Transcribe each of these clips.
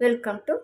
Welcome to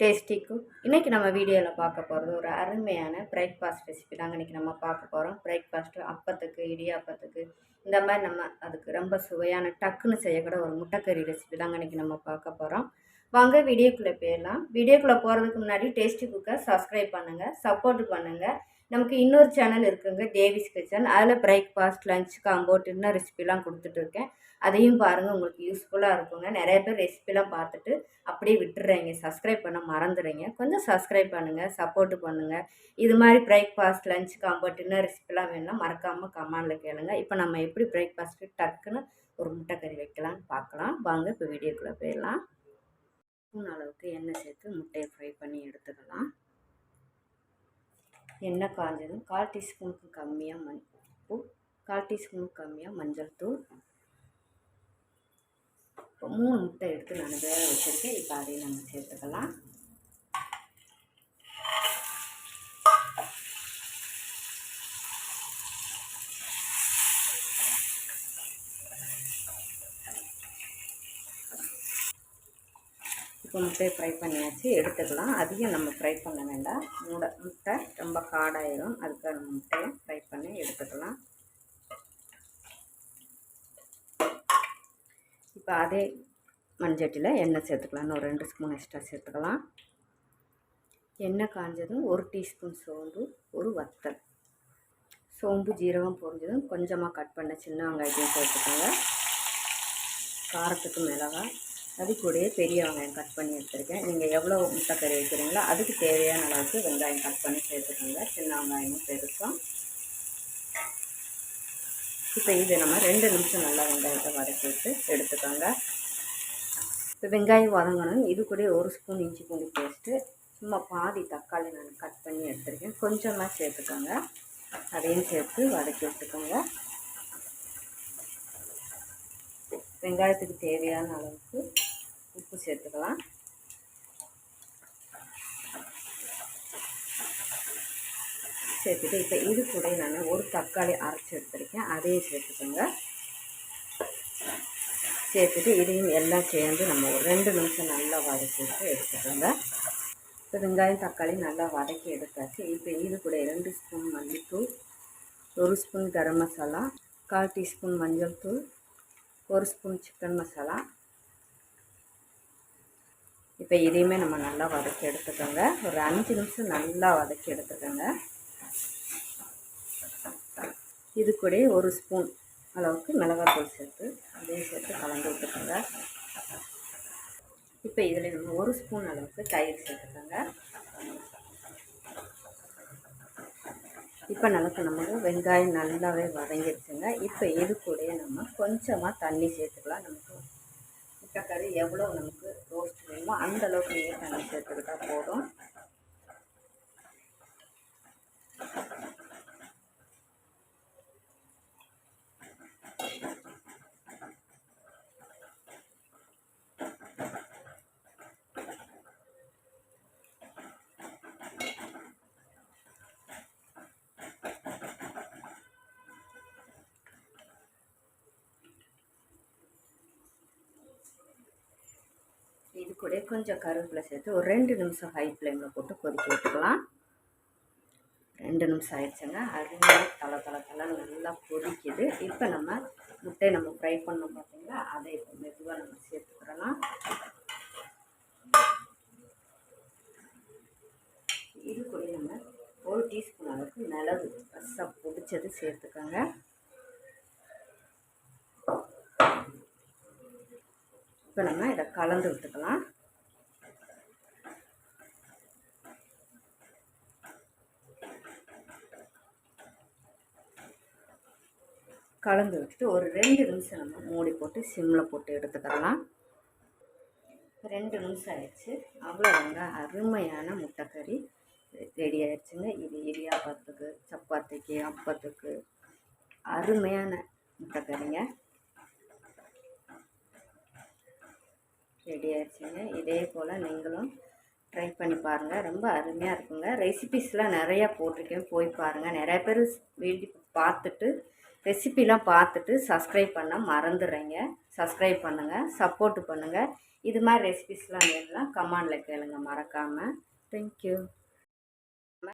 tasty cook இன்றைக்கி நம்ம வீடியோவில் பார்க்க போகிறது ஒரு அருமையான பிரேக்ஃபாஸ்ட் ரெசிபி தாங்க. இன்றைக்கி நம்ம பார்க்க போகிறோம் பிரேக்ஃபாஸ்ட்டு அப்பத்துக்கு இடியாப்பத்துக்கு இந்த மாதிரி நம்ம அதுக்கு ரொம்ப சுவையான டக்குன்னு செய்யக்கூட ஒரு முட்டைக்கறி ரெசிபி தாங்க இன்றைக்கி நம்ம பார்க்க போகிறோம் வாங்க வீடியோக்குள்ளே போயிடலாம். வீடியோக்குள்ளே போகிறதுக்கு முன்னாடி டேஸ்டி குக்கை சப்ஸ்கிரைப் பண்ணுங்கள் சப்போர்ட் பண்ணுங்கள் நமக்கு இன்னொரு சேனல் இருக்குங்க தேவிஸ் கிச்சன் அதில் பிரேக்ஃபாஸ்ட் லஞ்ச் காம்போ டின்னர் ரெசிபிலாம் கொடுத்துட்ருக்கேன் அதையும் பாருங்கள் உங்களுக்கு யூஸ்ஃபுல்லாக இருக்குங்க. நிறைய பேர் ரெசிபிலாம் பார்த்துட்டு அப்படியே விட்டுறீங்க. சப்ஸ்கிரைப் பண்ண மறந்துடுறீங்க கொஞ்சம் சப்ஸ்கிரைப் பண்ணுங்கள் சப்போர்ட் பண்ணுங்கள் இது மாதிரி பிரேக்ஃபாஸ்ட் லஞ்ச் காம்போ டின்னர் ரெசிபிலாம் வேணும்னா மறக்காமல் கமெண்டில் கேளுங்க. இப்போ நம்ம எப்படி பிரேக்ஃபாஸ்ட்டு டக்குன்னு ஒரு முட்டைக்கறி வைக்கலாம்னு பார்க்கலாம். வாங்க இப்போ வீடியோக்குள்ளே போயிடலாம். ஸ்பூன் அளவுக்கு எண்ணெய் சேர்த்து முட்டையை ஃப்ரை பண்ணி எடுத்துக்கலாம். எண்ணெய் காஞ்சதும் கால் டீஸ்பூனுக்கு கம்மியாக மண் உப்பு கால் டீஸ்பூனுக்கு கம்மியாக மஞ்சள் தூள். மூணு முட்டை எடுத்து நான் வேக வச்சுருக்கேன். இப்போ அதையும் நம்ம சேர்த்துக்கலாம். இப்போ முட்டையை ஃப்ரை பண்ணியாச்சு. எடுத்துக்கலாம். அதையும் நம்ம ஃப்ரை பண்ண வேண்டாம். முட்டை முட்டை ரொம்ப ஹார்டாயிரும் அதுக்காக நம்ம முட்டையை ஃப்ரை பண்ணி எடுத்துக்கலாம். இப்போ அதே மண்சட்டியில் எண்ணெய் சேர்த்துக்கலாம் இன்னும் ரெண்டு ஸ்பூன் எக்ஸ்ட்ரா சேர்த்துக்கலாம். எண்ணெய் காஞ்சதும் ஒரு டீஸ்பூன் சோம்பு ஒரு வத்தல். சோம்பு ஜீரகம் பொரிஞ்சதும் கொஞ்சமாக கட் பண்ண சின்ன வெங்காயத்தையும் சேர்த்துக்கோங்க. காரத்துக்கு மிளகாய் அது கூடயே பெரிய வெங்காயம் கட் பண்ணி எடுத்துருக்கேன். நீங்கள் எவ்வளோ முட்டைக்கறி வைக்கிறீங்களோ அதுக்கு தேவையான அளவுக்கு வெங்காயம் கட் பண்ணி சேர்த்துக்கோங்க. சின்ன வெங்காயமும் சேர்த்துக்கோம் இப்போ இது நம்ம ரெண்டு நிமிஷம் நல்லா வெங்காயத்தை வதக்கி விட்டு எடுத்துக்கோங்க. இப்போ வெங்காயம் வதங்கணும். இது கூட ஒரு ஸ்பூன் இஞ்சி பூண்டு பேஸ்ட்டு சும்மா பாதி தக்காளி நான் கட் பண்ணி எடுத்துருக்கேன். கொஞ்சமாக சேர்த்துக்கோங்க. அதையும் சேர்த்து வதக்கி விட்டுக்கோங்க வெங்காயத்துக்கு தேவையான அளவுக்கு உப்பு சேர்த்துக்கலாம். சேர்த்துட்டு இப்போ இது கூட நான் ஒரு தக்காளி அரைச்சி எடுத்துருக்கேன். அதையும் சேர்த்துக்கோங்க. சேர்த்துட்டு இதையும் எல்லாம் சேர்ந்து நம்ம ஒரு ரெண்டு நிமிஷம் நல்லா வதக்கிட்டு எடுத்துக்கோங்க. இப்போ வெங்காயம் தக்காளி நல்லா வதக்கி எடுத்தாச்சு. இப்போ இது கூட ரெண்டு ஸ்பூன் மல்லித்தூள் ஒரு ஸ்பூன் கரம் மசாலா கால் டீஸ்பூன் மஞ்சள் தூள் ஒரு ஸ்பூன் சிக்கன் மசாலா இப்போ இதையுமே நம்ம நல்லா வதக்கி எடுத்துக்கோங்க. ஒரு அஞ்சு நிமிஷம் நல்லா வதக்கி எடுத்துக்கோங்க. இது கூட ஒரு ஸ்பூன் அளவுக்கு மிளகாத்தூள் சேர்த்து அதையும் சேர்த்து கலந்து விட்டுக்கோங்க. இப்போ இதில் நம்ம ஒரு ஸ்பூன் அளவுக்கு தயிர் சேர்த்துக்கோங்க. இப்போ நமக்கு நமக்கு வெங்காயம் நல்லாவே வதங்கிடுச்சுங்க இப்போ இது கூட நம்ம கொஞ்சமாக தண்ணி சேர்த்துக்கலாம். நமக்கு முட்டைக்கறி எவ்வளோ நமக்கு ரோஸ்ட் வேணுமோ அந்த அளவுக்கு நீங்கள் தண்ணி சேர்த்துக்கிட்டால் போதும். இது கூட கொஞ்சம் கருவேப்பிலை சேர்த்து ஒரு ரெண்டு நிமிஷம் ஹை ஃப்ளேமில் போட்டு கொதிக்க விட்டுக்கலாம். ரெண்டு நிமிஷம் ஆயிடுச்சுங்க. அருமையாக தலை தலை தலை நல்லா கொதிக்குது. இப்போ நம்ம முட்டையை நம்ம ஃப்ரை பண்ணோம் பார்த்தீங்களா அதை இப்போ மெதுவாக நம்ம சேர்த்துக்கிறலாம். இது கூட நம்ம ஒரு டீஸ்பூன் அளவுக்கு மிளகு ரசம் பிடிச்சது சேர்த்துக்கோங்க. இப்போ நம்ம இதை கலந்து விட்டுக்கலாம். கலந்து விட்டுட்டு ஒரு ரெண்டு நிமிஷம் நம்ம மூடி போட்டு சிம்மில் போட்டு எடுத்துக்கலாம். ரெண்டு நிமிஷம் ஆயிடுச்சு. அவ்வளோதாங்க அருமையான முட்டைக்கறி. ரெடி ஆயிடுச்சுங்க. இது இடியாப்பத்துக்கு சப்பாத்திக்கு அப்பத்துக்கு. அருமையான முட்டைக்கறிங்க. ரெடி ஆயிடுச்சுங்க இதே போல் நீங்களும் ட்ரை பண்ணி பாருங்கள் ரொம்ப அருமையாக இருக்குங்க. ரெசிபிஸ்லாம் நிறையா போட்டிருக்கேன். போய் பாருங்கள் நிறைய பேர் வீடி பார்த்துட்டு ரெசிபிலாம் பார்த்துட்டு சப்ஸ்கிரைப் பண்ண மறந்துடுறேங்க. சப்ஸ்கிரைப் பண்ணுங்கள் சப்போர்ட் பண்ணுங்கள் இது மாதிரி ரெசிபிஸ்லாம் வேணும்னா கமாண்டில் கேளுங்கள் மறக்காமல் தேங்க்யூ